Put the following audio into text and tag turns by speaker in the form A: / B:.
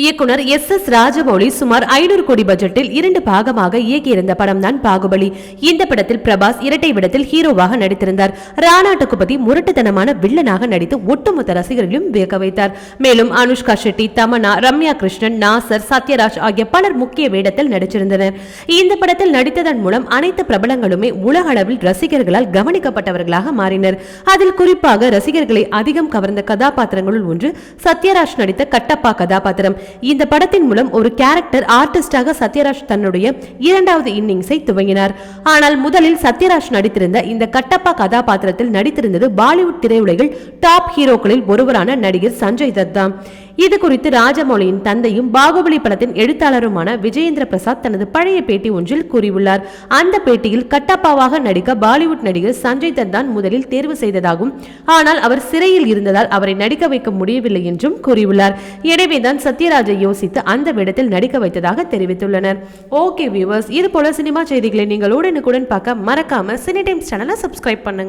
A: இயக்குனர் S S Rajamouli சுமார் ஐநூறு கோடி பட்ஜெட்டில் இரண்டு பாகமாக இயக்கியிருந்த படம் தான் பாகுபலி. இந்த படத்தில் பிரபாஸ் இரட்டை விடத்தில் ஹீரோவாக நடித்திருந்தார். ராணா டகுபதி முரட்டுத்தனமான வில்லனாக நடித்து ஒட்டுமொத்த ரசிகர்களையும் வியக்க வைத்தார். மேலும் அனுஷ்கா ஷெட்டி தமனா ரம்யா கிருஷ்ணன் நாசர் சத்யராஜ் ஆகிய பலர் முக்கிய வேடத்தில் நடிச்சிருந்தனர். இந்த படத்தில் நடித்ததன் மூலம் அனைத்து பிரபலங்களுமே உலக அளவில் ரசிகர்களால் கவனிக்கப்பட்டவர்களாக மாறினர். அதில் குறிப்பாக ரசிகர்களை அதிகம் கவர்ந்த கதாபாத்திரங்களுள் ஒன்று சத்யராஜ் நடித்த கட்டப்பா கதாபாத்திரம். இந்த படத்தின் மூலம் ஒரு கேரக்டர் ஆர்டிஸ்டாக சத்யராஜ் தன்னுடைய இரண்டாவது இன்னிங்ஸை துவங்கினார். ஆனால் முதலில் சத்யராஜ் நடித்திருந்த இந்த கட்டப்பா கதாபாத்திரத்தில் நடித்திருந்தது பாலிவுட் திரையுலகில் டாப் ஹீரோக்களில் ஒருவரான நடிகர் சஞ்சய் தத் தான் இது குறித்து ராஜமௌலியின் தந்தையும் பாகுபலி படத்தின் எழுத்தாளருமான விஜயேந்திர பிரசாத் தனது பழைய பேட்டி ஒன்றில் கூறியுள்ளார். அந்த பேட்டியில் கட்டப்பாவாக நடிக்க பாலிவுட் நடிகர் சஞ்சய் தத் தான் முதலில் தேர்வு செய்ததாகவும் ஆனால் அவர் சிறையில் இருந்ததால் அவரை நடிக்க வைக்க முடியவில்லை என்றும் கூறியுள்ளார். எனவேதான் சத்யராஜ் யோசித்து அந்த விடத்தில் நடிக்க வைத்ததாக தெரிவித்துள்ளனர். ஓகே வியூவர்ஸ் இது போல சினிமா செய்திகளை நீங்கள் உடனுக்குடன் பார்க்க மறக்காம சினி டைம்ஸ் சேனலை சப்ஸ்கிரைப் பண்ணுங்க.